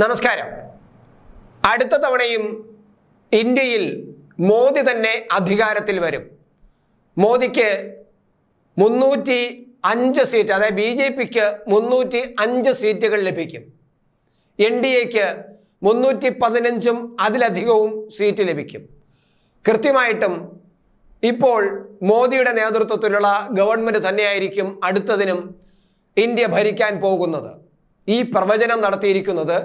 നമസ്കാരം. അടുത്ത തവണയും ഇന്ത്യയിൽ മോദി തന്നെ അധികാരത്തിൽ വരും. മോദിക്ക് മുന്നൂറ്റി അഞ്ച് സീറ്റ് അതായത് ബി ജെ പിക്ക് മുന്നൂറ്റി അഞ്ച് സീറ്റുകൾ ലഭിക്കും. എൻ ഡി എക്ക് മുന്നൂറ്റി പതിനഞ്ചും അതിലധികവും സീറ്റ് ലഭിക്കും. കൃത്യമായിട്ടും ഇപ്പോൾ മോദിയുടെ നേതൃത്വത്തിലുള്ള ഗവൺമെന്റ് തന്നെയായിരിക്കും അടുത്തതിനും ഇന്ത്യ ഭരിക്കാൻ പോകുന്നത്. ഈ പ്രവചനം നടത്തിയിരിക്കുന്നത്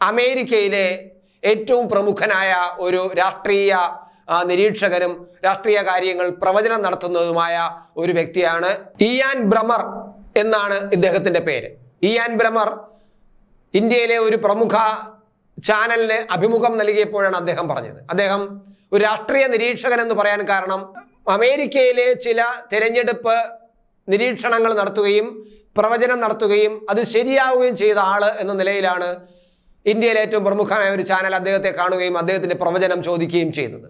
അമേരിക്കയിലെ ഏറ്റവും പ്രമുഖനായ ഒരു രാഷ്ട്രീയ നിരീക്ഷകനും രാഷ്ട്രീയ കാര്യങ്ങൾ പ്രവചനം നടത്തുന്നതുമായ ഒരു വ്യക്തിയാണ് ഇയാൻ ബ്രമർ എന്നാണ് ഇദ്ദേഹത്തിന്റെ പേര്. ഇയാൻ ബ്രമർ ഇന്ത്യയിലെ ഒരു പ്രമുഖ ചാനലിന് അഭിമുഖം നൽകിയപ്പോഴാണ് അദ്ദേഹം പറഞ്ഞത്. അദ്ദേഹം ഒരു രാഷ്ട്രീയ നിരീക്ഷകൻ എന്ന് പറയാൻ കാരണം അമേരിക്കയിലെ ചില തിരഞ്ഞെടുപ്പ് നിരീക്ഷണങ്ങൾ നടത്തുകയും പ്രവചനം നടത്തുകയും അത് ശരിയാവുകയും ചെയ്ത ആൾ എന്ന നിലയിലാണ് ഇന്ത്യയിലെ ഏറ്റവും പ്രമുഖമായ ഒരു ചാനൽ അദ്ദേഹത്തെ കാണുകയും അദ്ദേഹത്തിന്റെ പ്രവചനം ചോദിക്കുകയും ചെയ്തത്.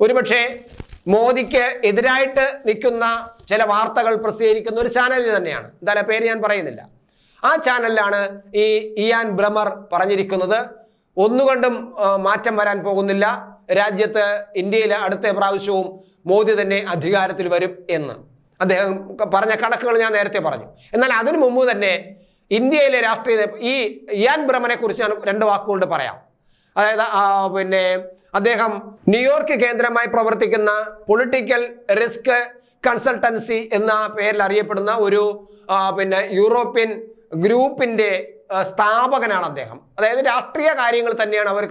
ഒരുപക്ഷെ മോദിക്ക് എതിരായിട്ട് നിൽക്കുന്ന ചില വാർത്തകൾ പ്രസിദ്ധീകരിക്കുന്ന ഒരു ചാനലിൽ തന്നെയാണ്. എന്തായാലും പേര് ഞാൻ പറയുന്നില്ല. ആ ചാനലിലാണ് ഈ ഇയാൻ ബ്രമർ പറഞ്ഞിരിക്കുന്നത്. ഒന്നുകൊണ്ടും മാറ്റം വരാൻ പോകുന്നില്ല. രാജ്യത്ത് ഇന്ത്യയിൽ അടുത്ത പ്രാവശ്യവും മോദി തന്നെ അധികാരത്തിൽ വരും എന്ന്. അദ്ദേഹം പറഞ്ഞ കണക്കുകൾ ഞാൻ നേരത്തെ പറഞ്ഞു. എന്നാൽ അതിനു മുമ്പ് തന്നെ ഇന്ത്യയിലെ രാഷ്ട്രീയ ഈ ഇയാൻ ബ്രഹ്മനെ കുറിച്ച് ഞാൻ രണ്ട് വാക്കുകൊണ്ട് പറയാം. അതായത് പിന്നെ അദ്ദേഹം ന്യൂയോർക്ക് കേന്ദ്രമായി പ്രവർത്തിക്കുന്ന പൊളിറ്റിക്കൽ റിസ്ക് കൺസൾട്ടൻസി എന്ന പേരിൽ അറിയപ്പെടുന്ന ഒരു പിന്നെ യൂറോപ്യൻ ഗ്രൂപ്പിന്റെ സ്ഥാപകനാണ് അദ്ദേഹം. അതായത് രാഷ്ട്രീയ കാര്യങ്ങൾ തന്നെയാണ് അവർ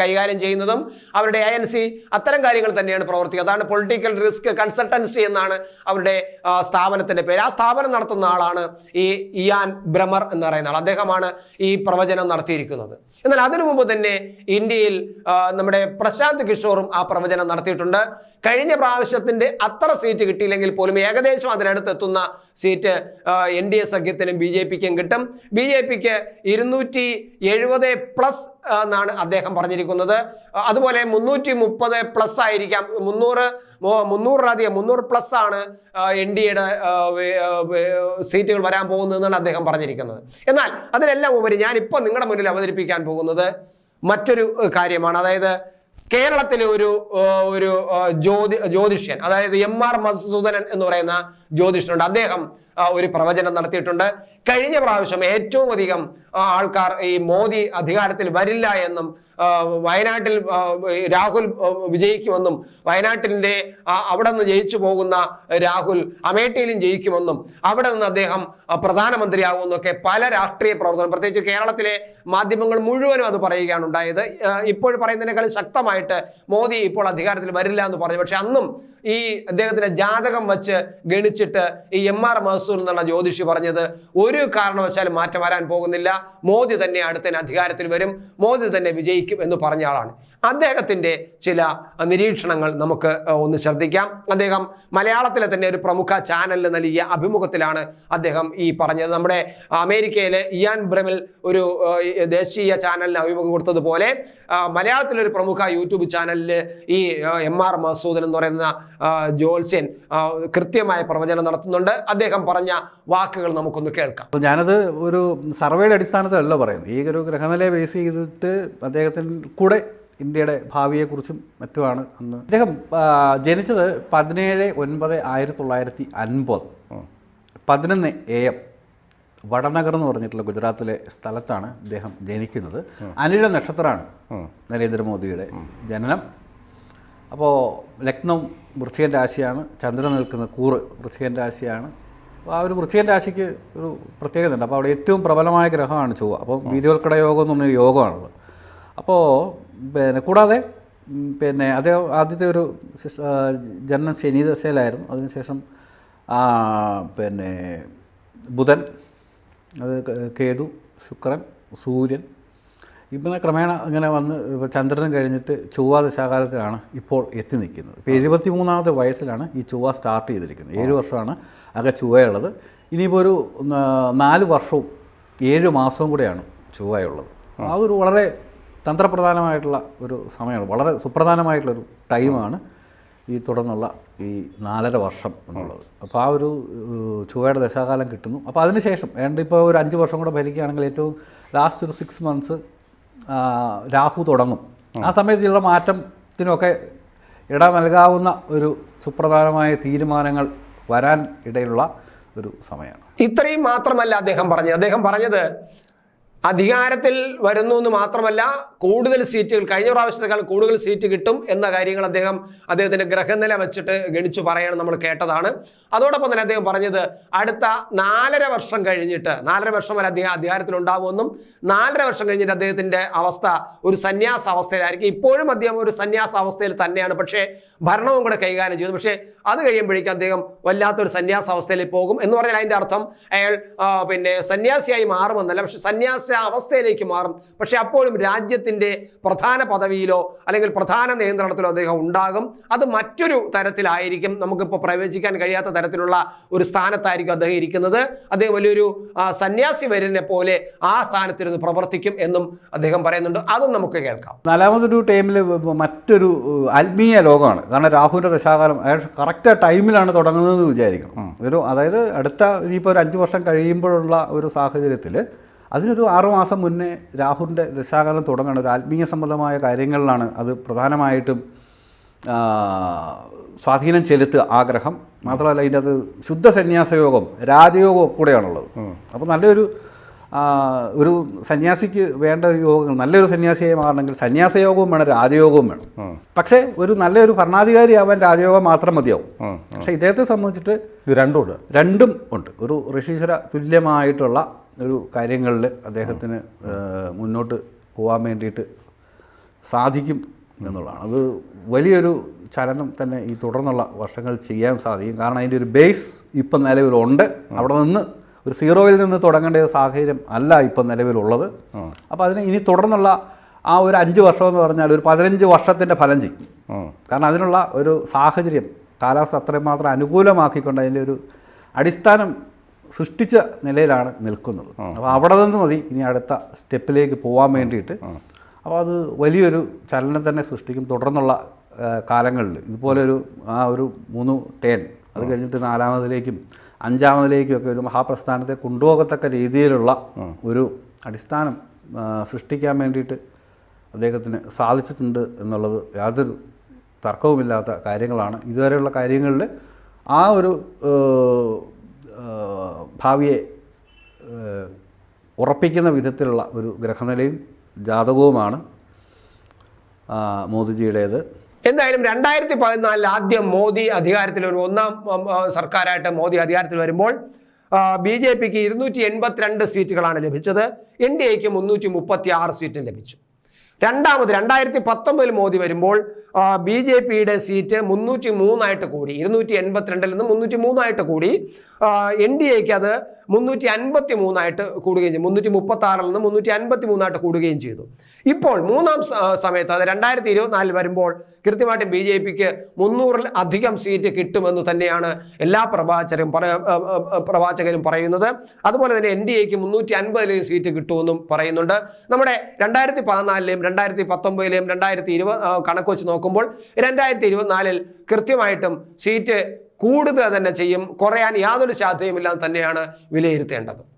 കൈകാര്യം ചെയ്യുന്നതും അവരുടെ എ എൻ സി അത്തരം കാര്യങ്ങൾ തന്നെയാണ് പ്രവർത്തിക്കുക. അതാണ് പൊളിറ്റിക്കൽ റിസ്ക് കൺസൾട്ടൻസി എന്നാണ് അവരുടെ സ്ഥാപനത്തിന്റെ പേര്. ആ സ്ഥാപനം നടത്തുന്ന ആളാണ് ഈ ഇയാൻ ബ്രമർ എന്ന് പറയുന്ന ആൾ. അദ്ദേഹമാണ് ഈ പ്രവചനം നടത്തിയിരിക്കുന്നത്. എന്നാൽ അതിനു മുമ്പ് തന്നെ ഇന്ത്യയിൽ നമ്മുടെ പ്രശാന്ത് കിഷോറും ആ പ്രവചനം നടത്തിയിട്ടുണ്ട്. കഴിഞ്ഞ പ്രാവശ്യത്തിന്റെ അത്ര സീറ്റ് കിട്ടിയില്ലെങ്കിൽ പോലും ഏകദേശം അതിനടുത്ത് എത്തുന്ന സീറ്റ് എൻ ഡി എ സഖ്യത്തിനും ബി ജെ പിക്കും കിട്ടും. ബി ജെ പിക്ക് ഇരുന്നൂറ്റി എഴുപത് പ്ലസ് എന്നാണ് അദ്ദേഹം പറഞ്ഞിരിക്കുന്നത്. അതുപോലെ മുന്നൂറ്റി മുപ്പത് പ്ലസ് ആയിരിക്കാം. മുന്നൂറ് മുന്നൂറിലധികം മുന്നൂറ് പ്ലസ് ആണ് എൻ ഡി എയുടെ സീറ്റുകൾ വരാൻ പോകുന്നതെന്നാണ് അദ്ദേഹം പറഞ്ഞിരിക്കുന്നത്. എന്നാൽ അതിനെല്ലാം ഉപരി ഞാൻ ഇപ്പോൾ നിങ്ങളുടെ മുന്നിൽ അവതരിപ്പിക്കാൻ പോകുന്നത് മറ്റൊരു കാര്യമാണ്. അതായത് കേരളത്തിലെ ഒരു ഒരു ജ്യോതി ജ്യോതിഷ്യൻ അതായത് എം ആർ മധുസൂദനൻ എന്ന് പറയുന്ന ജ്യോതിഷനുണ്ട്. അദ്ദേഹം ഒരു പ്രവചനം നടത്തിയിട്ടുണ്ട്. കഴിഞ്ഞ പ്രാവശ്യം ഏറ്റവും അധികം ആൾക്കാർ ഈ മോദി അധികാരത്തിൽ വരില്ല എന്നും വയനാട്ടിൽ രാഹുൽ വിജയിക്കുമെന്നും വയനാട്ടിന്റെ അവിടെ നിന്ന് ജയിച്ചു പോകുന്ന രാഹുൽ അമേഠിയിലും ജയിക്കുമെന്നും അവിടെ നിന്ന് അദ്ദേഹം പ്രധാനമന്ത്രിയാകുമെന്നൊക്കെ പല രാഷ്ട്രീയ പ്രവർത്തനം പ്രത്യേകിച്ച് കേരളത്തിലെ മാധ്യമങ്ങൾ മുഴുവനും അത് പറയുകയാണ് ഉണ്ടായത്. ഇപ്പോൾ പറയുന്നതിനേക്കാൾ ശക്തമായിട്ട് മോദി ഇപ്പോൾ അധികാരത്തിൽ വരില്ല എന്ന് പറഞ്ഞു. പക്ഷെ അന്നും ഈ അദ്ദേഹത്തിന്റെ ജാതകം വച്ച് ഗണിച്ചിട്ട് ഈ എം ആർ എന്നുള്ള ജ്യോതിഷി പറഞ്ഞത് ഒരു കാരണവശാലും മാറ്റം വരാൻ പോകുന്നില്ല. മോദി തന്നെ അടുത്തതിന് അധികാരത്തിൽ വരും. മോദി തന്നെ വിജയിക്കും എന്ന് പറഞ്ഞ ആളാണ്. അദ്ദേഹത്തിന്റെ ചില നിരീക്ഷണങ്ങൾ നമുക്ക് ഒന്ന് ശ്രദ്ധിക്കാം. അദ്ദേഹം മലയാളത്തിലെ തന്നെ ഒരു പ്രമുഖ ചാനലിന് നൽകിയ അഭിമുഖത്തിലാണ് അദ്ദേഹം ഈ പറഞ്ഞത്. നമ്മുടെ അമേരിക്കയിലെ ഇയാൻ ബ്രമിൽ ഒരു ദേശീയ ചാനലിന് അഭിമുഖം കൊടുത്തതുപോലെ മലയാളത്തിലെ ഒരു പ്രമുഖ യൂട്യൂബ് ചാനലിൽ ഈ എം ആർ മസൂദൻ എന്ന് പറയുന്ന ജോൽസ്യൻ കൃത്യമായ പ്രവചനം നടത്തുന്നുണ്ട്. അദ്ദേഹം പറഞ്ഞ വാക്കുകൾ നമുക്കൊന്ന് കേൾക്കാം. ഞാനത് ഒരു സർവേയുടെ അടിസ്ഥാനത്തിലല്ല പറയുന്നത്. ഈ ഒരു ഗ്രഹനിലയെ ബേസ് ചെയ്തിട്ട് അദ്ദേഹത്തിന് കൂടെ ഇന്ത്യയുടെ ഭാവിയെക്കുറിച്ചും മറ്റുമാണ് അന്ന്. അദ്ദേഹം ജനിച്ചത് പതിനേഴ് ഒൻപത് ആയിരത്തി തൊള്ളായിരത്തി അൻപത് പതിനൊന്ന് എ എം. വടനഗർ എന്ന് പറഞ്ഞിട്ടുള്ള ഗുജറാത്തിലെ സ്ഥലത്താണ് അദ്ദേഹം ജനിക്കുന്നത്. അനിഴ നക്ഷത്രമാണ് നരേന്ദ്രമോദിയുടെ ജനനം. അപ്പോൾ ലക്നൗ വൃശ്ചികൻ രാശിയാണ് ചന്ദ്രൻ നിൽക്കുന്ന കൂറ് വൃശ്ചികൻ രാശിയാണ്. അപ്പോൾ ആ ഒരു വൃശ്ചികൻ രാശിക്ക് ഒരു പ്രത്യേകത ഉണ്ട് അപ്പോൾ അവിടെ ഏറ്റവും പ്രബലമായ ഗ്രഹമാണ് ചൊവ്വ. അപ്പോൾ വീര്യോത്കട യോഗം എന്ന് പറഞ്ഞൊരു യോഗമാണുള്ളത്. അപ്പോൾ പിന്നെ കൂടാതെ പിന്നെ അദ്ദേഹം ആദ്യത്തെ ഒരു ജനനം ശനി ദശയിലായിരുന്നു അതിനുശേഷം പിന്നെ ബുധൻ അത് കേതു ശുക്രൻ സൂര്യൻ. ഇപ്പോൾ ക്രമേണ ഇങ്ങനെ വന്ന് ഇപ്പോൾ ചന്ദ്രൻ കഴിഞ്ഞിട്ട് ചൊവ്വ ദശാകാലത്തിലാണ് ഇപ്പോൾ എത്തി നിൽക്കുന്നത്. ഇപ്പോൾ എഴുപത്തി മൂന്നാമത്തെ വയസ്സിലാണ് ഈ ചൊവ്വ സ്റ്റാർട്ട് ചെയ്തിരിക്കുന്നത്. ഏഴ് വർഷമാണ് ആകെ ചൊവ്വയുള്ളത്. ഇനിയിപ്പോൾ ഒരു നാല് വർഷവും ഏഴ് മാസവും കൂടെയാണ് ചൊവ്വയുള്ളത്. അതൊരു വളരെ തന്ത്രപ്രധാനമായിട്ടുള്ള ഒരു സമയമാണ്. വളരെ സുപ്രധാനമായിട്ടുള്ളൊരു ടൈമാണ് ഈ തുടർന്നുള്ള ഈ നാലര വർഷം എന്നുള്ളത്. അപ്പോൾ ആ ഒരു ചുവയുടെ ദശാകാലം കിട്ടുന്നു. അപ്പോൾ അതിനുശേഷം ഏണ്ട ഇപ്പോൾ ഒരു അഞ്ച് വർഷം കൂടെ ഭരിക്കുകയാണെങ്കിൽ ഏറ്റവും ലാസ്റ്റ് ഒരു സിക്സ് മന്ത്സ് രാഹു തുടങ്ങും. ആ സമയത്ത് ചില മാറ്റത്തിനൊക്കെ ഇട നൽകാവുന്ന ഒരു സുപ്രധാനമായ തീരുമാനങ്ങൾ വരാൻ ഇടയുള്ള ഒരു സമയമാണ്. ഇത്രയും മാത്രമല്ല അദ്ദേഹം പറഞ്ഞത്. അദ്ദേഹം പറഞ്ഞത് അധികാരത്തിൽ വരുന്നു എന്ന് മാത്രമല്ല കൂടുതൽ സീറ്റുകൾ കഴിഞ്ഞ പ്രാവശ്യത്തെക്കാൾ കൂടുതൽ സീറ്റ് കിട്ടും എന്ന കാര്യങ്ങൾ അദ്ദേഹം അദ്ദേഹത്തിന്റെ ഗ്രഹനില വെച്ചിട്ട് ഗണിച്ചു പറയണം നമ്മൾ കേട്ടതാണ്. അതോടൊപ്പം തന്നെ അദ്ദേഹം പറഞ്ഞത് അടുത്ത നാലര വർഷം കഴിഞ്ഞിട്ട് നാലര വർഷം വരെ അദ്ദേഹം അധികാരത്തിൽ ഉണ്ടാവുമെന്നും നാലര വർഷം കഴിഞ്ഞിട്ട് അദ്ദേഹത്തിന്റെ അവസ്ഥ ഒരു സന്യാസ അവസ്ഥയിലായിരിക്കും. ഇപ്പോഴും അദ്ദേഹം ഒരു സന്യാസ അവസ്ഥയിൽ തന്നെയാണ്. പക്ഷേ ഭരണവും കൂടെ കൈകാര്യം ചെയ്തു. പക്ഷേ അത് കഴിയുമ്പോഴേക്കും അദ്ദേഹം വല്ലാത്തൊരു സന്യാസ അവസ്ഥയിൽ പോകും എന്ന് പറഞ്ഞാൽ അതിന്റെ അർത്ഥം അയാൾ പിന്നെ സന്യാസിയായി മാറുമെന്നല്ല. പക്ഷെ സന്യാസ അവസ്ഥയിലേക്ക് മാറും. പക്ഷെ അപ്പോഴും രാജ്യത്തിന്റെ പ്രധാന പദവിയിലോ അല്ലെങ്കിൽ പ്രധാന നിയന്ത്രണത്തിലോ അദ്ദേഹം ഉണ്ടാകും. അത് മറ്റൊരു തരത്തിലായിരിക്കും. നമുക്കിപ്പോൾ പ്രവചിക്കാൻ കഴിയാത്ത തരത്തിലുള്ള ഒരു സ്ഥാനത്തായിരിക്കും അദ്ദേഹം ഇരിക്കുന്നത്. അദ്ദേഹം വലിയൊരു സന്യാസി വരനെ പോലെ ആ സ്ഥാനത്തിരുന്ന് പ്രവർത്തിക്കും എന്നും അദ്ദേഹം പറയുന്നുണ്ട്. അതും നമുക്ക് കേൾക്കാം. നാലാമതൊരു ടൈമിൽ മറ്റൊരു ആത്മീയ ലോകമാണ്. കാരണം രാഹുവിന്റെ ദശാകാലം കറക്റ്റ് ടൈമിലാണ് തുടങ്ങുന്നതെന്ന് വിചാരിക്കണം. ഒരു അതായത് അടുത്ത ഇനിയിപ്പോൾ ഒരു അഞ്ച് വർഷം കഴിയുമ്പോഴുള്ള ഒരു സാഹചര്യത്തിൽ അതിനൊരു ആറുമാസം മുന്നേ രാഹുലിന്റെ ദശാകാലം തുടങ്ങണം ഒരു ആത്മീയ സംബന്ധമായ കാര്യങ്ങളിലാണ് അത് പ്രധാനമായിട്ടും സ്വാധീനം ചെലുത്തുക ആഗ്രഹം. മാത്രമല്ല ഇതിന്റെ അത് ശുദ്ധ സന്യാസയോഗം രാജയോഗം കൂടെയാണുള്ളത്. അപ്പോൾ നല്ലൊരു ഒരു സന്യാസിക്ക് വേണ്ട ഒരു യോഗങ്ങൾ നല്ലൊരു സന്യാസിയായി മാറണമെങ്കിൽ സന്യാസയോഗവും വേണം രാജയോഗവും വേണം. പക്ഷേ ഒരു നല്ലൊരു ഭരണാധികാരി ആവാൻ രാജയോഗം മാത്രം മതിയാവും. പക്ഷേ ഇദ്ദേഹത്തെ സംബന്ധിച്ചിട്ട് രണ്ടും ഉണ്ട്. രണ്ടും ഉണ്ട്. ഒരു ഋഷീശ്വര തുല്യമായിട്ടുള്ള ഒരു കാര്യങ്ങളിൽ അദ്ദേഹത്തിന് മുന്നോട്ട് പോകാൻ വേണ്ടിയിട്ട് സാധിക്കും എന്നുള്ളതാണ്. അത് വലിയൊരു ചലനം തന്നെ ഈ തുടർന്നുള്ള വർഷങ്ങൾ ചെയ്യാൻ സാധിക്കും. കാരണം അതിന്റെ ഒരു ബേസ് ഇപ്പം നിലവിലുണ്ട്. അവിടെ നിന്ന് ഒരു സീറോയിൽ നിന്ന് തുടങ്ങേണ്ട സാഹചര്യം അല്ല ഇപ്പം നിലവിലുള്ളത്. അപ്പോൾ അതിന് ഇനി തുടർന്നുള്ള ആ ഒരു അഞ്ച് വർഷം എന്ന് പറഞ്ഞാൽ ഒരു പതിനഞ്ച് വർഷത്തിന്റെ ഫലം ചെയ്യും. കാരണം അതിനുള്ള ഒരു സാഹചര്യം കാലാവസ്ഥ അത്രയും മാത്രം അനുകൂലമാക്കിക്കൊണ്ട് അതിന്റെ ഒരു അടിസ്ഥാനം സൃഷ്ടിച്ച നിലയിലാണ് നിൽക്കുന്നത്. അപ്പോൾ അവിടെ നിന്ന് മതി. ഇനി അടുത്ത സ്റ്റെപ്പിലേക്ക് പോകാൻ വേണ്ടിയിട്ട്. അപ്പോൾ അത് വലിയൊരു ചലനം തന്നെ സൃഷ്ടിക്കും തുടർന്നുള്ള കാലങ്ങളിൽ. ഇതുപോലെ ഒരു ആ ഒരു മൂന്ന് ടേൺ. അത് കഴിഞ്ഞിട്ട് നാലാമതിലേക്കും അഞ്ചാമതിലേക്കും ഒക്കെ ഒരു മഹാപ്രസ്ഥാനത്തെ കൊണ്ടുപോകത്തക്ക രീതിയിലുള്ള ഒരു അടിസ്ഥാനം സൃഷ്ടിക്കാൻ വേണ്ടിയിട്ട് അദ്ദേഹത്തിന് സാധിച്ചിട്ടുണ്ട് എന്നുള്ളത് യാതൊരു തർക്കവുമില്ലാത്ത കാര്യങ്ങളാണ്. ഇതുവരെയുള്ള കാര്യങ്ങളിൽ ആ ഒരു ഭാവിയെ ഉറപ്പിക്കുന്ന വിധത്തിലുള്ള ഒരു ഗ്രഹനിലയും ജാതകവുമാണ് മോദിജിയുടേത്. എന്തായാലും രണ്ടായിരത്തി പതിനാലിൽ ആദ്യം മോദി അധികാരത്തിൽ ഒരു ഒന്നാം സർക്കാരായിട്ട് മോദി അധികാരത്തിൽ വരുമ്പോൾ ബി ജെ പിക്ക് ഇരുന്നൂറ്റി എൺപത്തിരണ്ട് സീറ്റുകളാണ് ലഭിച്ചത്. എൻ ഡി എക്ക് മുന്നൂറ്റി മുപ്പത്തി ആറ് സീറ്റും ലഭിച്ചു. രണ്ടാമത് രണ്ടായിരത്തി പത്തൊമ്പതിൽ മോദി വരുമ്പോൾ ബി ജെ പിയുടെ സീറ്റ് മുന്നൂറ്റി മൂന്നായിട്ട് കൂടി ഇരുന്നൂറ്റി എൺപത്തിരണ്ടിൽ നിന്ന് മുന്നൂറ്റി മൂന്നായിട്ട് കൂടി എൻ ഡി എക്ക് അത് മുന്നൂറ്റി അൻപത്തി മൂന്നായിട്ട് കൂടുകയും ചെയ്തു. മുന്നൂറ്റി മുപ്പത്തി ആറിൽ നിന്ന് മുന്നൂറ്റി അൻപത്തി മൂന്നായിട്ട് കൂടുകയും ചെയ്തു. ഇപ്പോൾ മൂന്നാം സമയത്ത് അത് രണ്ടായിരത്തി ഇരുപത്തിനാലിൽ വരുമ്പോൾ കൃത്യമായിട്ടും ബി ജെ പിക്ക് മുന്നൂറിൽ അധികം സീറ്റ് കിട്ടുമെന്ന് തന്നെയാണ് എല്ലാ പ്രവാചകരും പ്രവാചകരും പറയുന്നത്. അതുപോലെ തന്നെ എൻ ഡി എക്ക് മുന്നൂറ്റി അൻപതിലെയും സീറ്റ് കിട്ടുമെന്നും പറയുന്നുണ്ട്. നമ്മുടെ രണ്ടായിരത്തി പതിനാലിലെയും രണ്ടായിരത്തി പത്തൊമ്പതിലെയും രണ്ടായിരത്തി ഇരുപത് കണക്ക് വെച്ച് നോക്കുമ്പോൾ രണ്ടായിരത്തി ഇരുപത്തിനാലിൽ കൃത്യമായിട്ടും സീറ്റ് കൂടുതൽ തന്നെ ചെയ്യും. കുറയാൻ യാതൊരു സാധ്യതയുമില്ലാതെ തന്നെയാണ് വിലയിരുത്തേണ്ടത്.